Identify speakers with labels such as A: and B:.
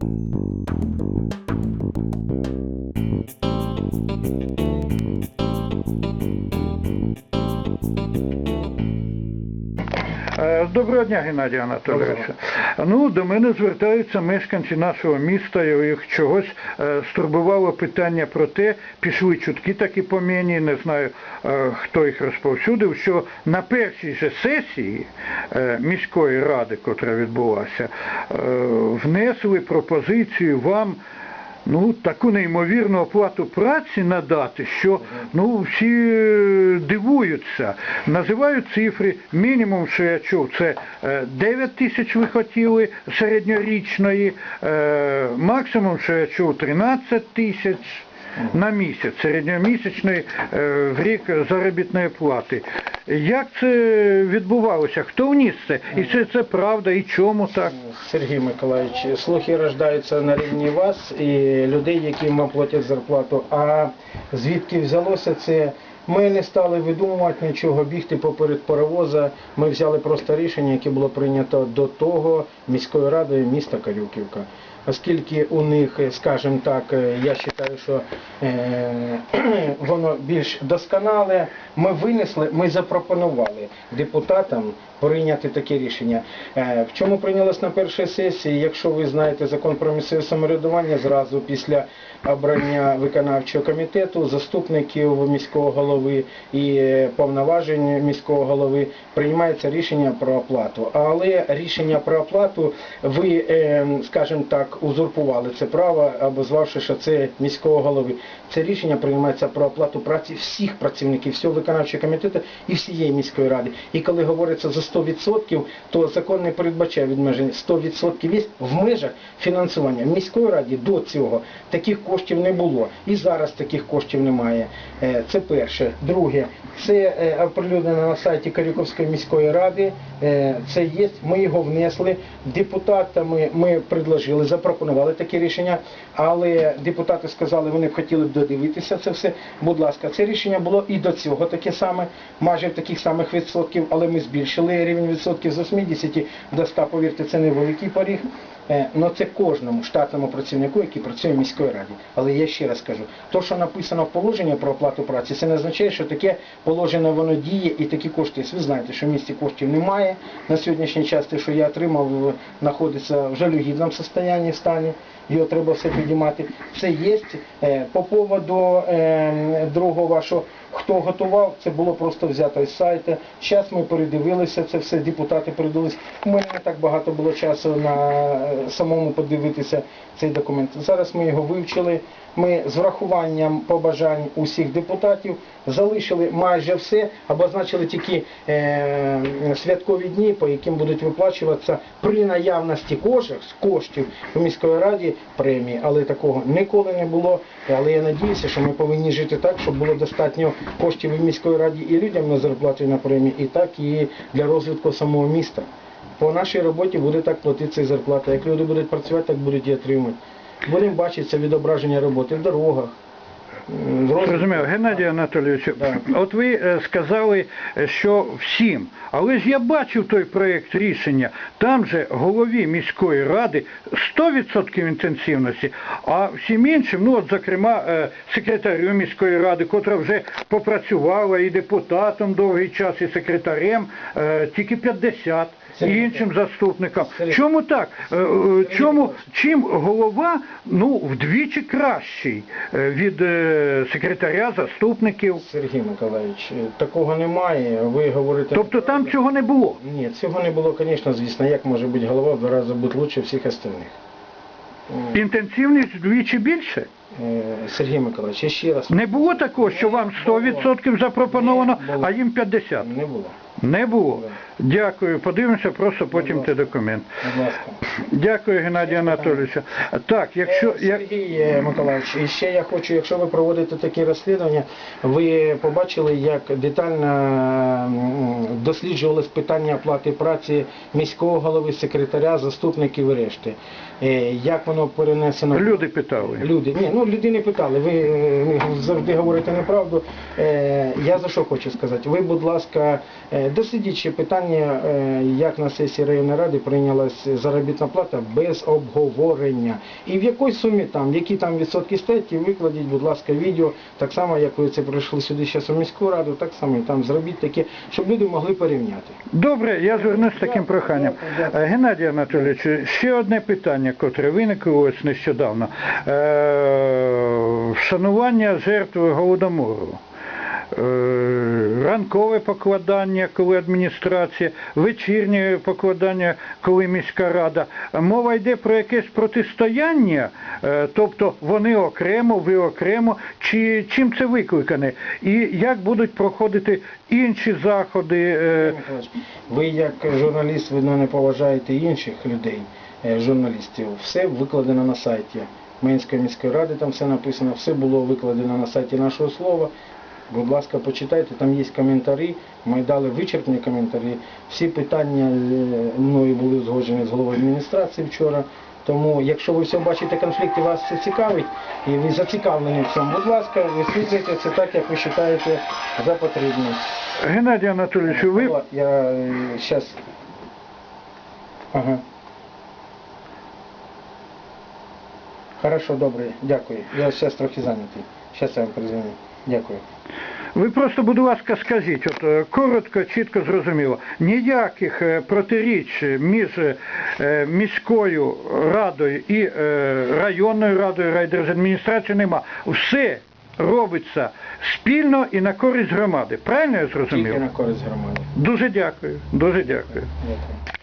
A: Thank you. Доброго дня, Геннадій Анатолійович. Ну, до мене звертаються мешканці нашого міста, їх чогось е, стурбувало питання про те, пішли чутки такі по мені, не знаю, е, хто їх розповсюдив, що на першій же сесії е, міської ради, котра відбулася, е, внесли пропозицію вам ну, таку неймовірну оплату праці надати, що ну, всі е, дивуються. Називають цифри, мінімум, що я чув, це е, 9 тисяч ви хотіли середньорічної, е, максимум, що я чув, 13 тисяч. На місяць середньомісячної е, в рік заробітної плати. Як це відбувалося? Хто вніс це? І це, це правда, і чому так?
B: Сергій Миколаївич, слухи рождаються на рівні вас і людей, яким вам платять зарплату. А звідки взялося це? Ми не стали видумувати нічого, бігти поперед паровоза. Ми взяли просто рішення, яке було прийнято до того міською радою міста Карюківка. Оскільки у них, скажімо так, е, я вважаю, що е, воно більш досконале, ми винесли, ми запропонували депутатам прийняти таке рішення. Е, В чому прийнялось на першій сесії, якщо ви знаєте закон про місцеве самоврядування, зразу після обрання виконавчого комітету, заступників міського голови і е, повноважень міського голови приймається рішення про оплату. Але рішення про оплату ви, е, скажімо так, узурпували це право, обозвавши, що це міського голови. Це рішення приймається про оплату праці всіх працівників, всього виконавчого комітету і всієї міської ради. І коли говориться за 100%, то закон не передбачає відмеження. 100% є в межах фінансування. В міської раді до цього таких коштів не було. І зараз таких коштів немає. Е, Це перше. Друге, це е, оприлюднено на сайті Карюковської міської ради. Е, Це є, ми його внесли. Депутатами ми предложили, запропонували таке рішення, але депутати сказали, вони б хотіли б додивитися це все. Будь ласка, це рішення було і до цього таке саме, майже в таких самих відсотків, але ми збільшили рівень відсотків з 80 до 100, повірте, це невеликий поріг. Але це кожному штатному працівнику, який працює в міської раді. Але я ще раз кажу, то, що написано в положенні про оплату праці, це не означає, що таке положення воно діє і такі кошти. Ви знаєте, що в місті коштів немає. На сьогоднішній час те, що я отримав, знаходиться в жалюгідному стані. Його треба все підіймати. Це є. Е, По поводу е, другого вашого, хто готував, це було просто взято із сайту. Зараз ми передивилися це все, депутати передивилися. У мене не так багато було часу на е, самому подивитися цей документ. Зараз ми його вивчили. Ми з врахуванням побажань усіх депутатів залишили майже все, обозначили тільки е, святкові дні, по яким будуть виплачуватися при наявності коштів, коштів у міської раді премії. Але такого ніколи не було. Але я надіюся, що ми повинні жити так, щоб було достатньо коштів в міської раді і людям на зарплату і на премії, і так і для розвитку самого міста. По нашій роботі буде так платитися і зарплата. Як люди будуть працювати, так будуть і отримувати. Бачити це відображення роботи в дорогах.
A: Зрозумів, Геннадій Анатолійович, от ви е, сказали, що всім, але ж я бачив той проєкт рішення, там же голові міської ради 100% інтенсивності, а всім іншим, ну от зокрема е, секретарю міської ради, котра вже попрацювала і депутатом довгий час, і секретарем, е, тільки 50. І іншим заступникам. Чому так? Е, е, Чому чим голова ну вдвічі кращий е, від секретаря, заступників?
B: Сергій Миколаївич, такого немає. Ви говорите.
A: Тобто там цього не було.
B: Ні, цього не було, звісно, звісно. Як може бути голова в два рази бути лучше всіх остальних?
A: Інтенсивність вдвічі більше.
B: Сергій Миколаївич, я ще раз
A: Не було такого, що вам 100% запропоновано, а їм 50%.
B: не було.
A: Не було. Дякую. Подивимося просто потім
B: ласка.
A: документ.
B: Будь ласка.
A: Дякую, Геннадій Анатолійович. Так, якщо
B: Е,
A: я...
B: Сергій е, Миколаївич, і ще я хочу, якщо ви проводите такі розслідування, ви побачили, як детально досліджувалось питання оплати праці міського голови, секретаря, заступників і решти. Е, Як воно перенесено?
A: люди питали.
B: Люди, ні, ну люди не питали, ви завжди говорите неправду. Я за що хочу сказати? Ви, будь ласка, е, Е, Дослідіть питання, е, як на сесії районної ради прийнялась заробітна плата без обговорення. І в якій сумі там, які там відсотки статті, викладіть, будь ласка, відео, так само, як ви це прийшли сюди зараз у міську раду, так само і там зробіть таке, щоб люди могли порівняти.
A: Добре, я звернусь з таким проханням. Е, Геннадій Анатолійович, ще одне питання, котре виникло ось нещодавно. Е, Вшанування жертв Голодомору. Е, Ранкове покладання, коли адміністрація, вечірнє покладання, коли міська рада. Мова йде про якесь протистояння, е, тобто вони окремо, ви окремо, чи чим це викликане? І як будуть проходити інші заходи? е,
B: Ви як журналіст, видно, не поважаєте інших людей, журналістів. Все викладено на сайті Менської міської ради, там все написано, все було викладено на сайті нашого слова. Будь ласка, почитайте, там є коментарі. Ми дали вичерпні коментарі. Всі питання е, мною були узгоджені з головою адміністрації вчора. Тому, якщо ви все бачите конфлікт і вас це цікавить, і ви зацікавлені в цьому, будь ласка, висвітлюйте це так, як ви вважаєте за потрібне.
A: Геннадій Анатолійович, ви
B: Я сейчас. Ага. Хорошо, добре, дякую. Я зараз трохи зайнятий. Зараз я вам перезвоню. Дякую.
A: Ви просто, будь ласка, скажіть, от е, коротко, чітко зрозуміло, ніяких е, протиріч між е, міською радою і районною радою, райдержадміністрацією нема. Все робиться спільно і на користь громади. Правильно я
B: Тільки
A: зрозумів?
B: на користь громади.
A: Дуже дякую, дуже дякую.
B: Дякую.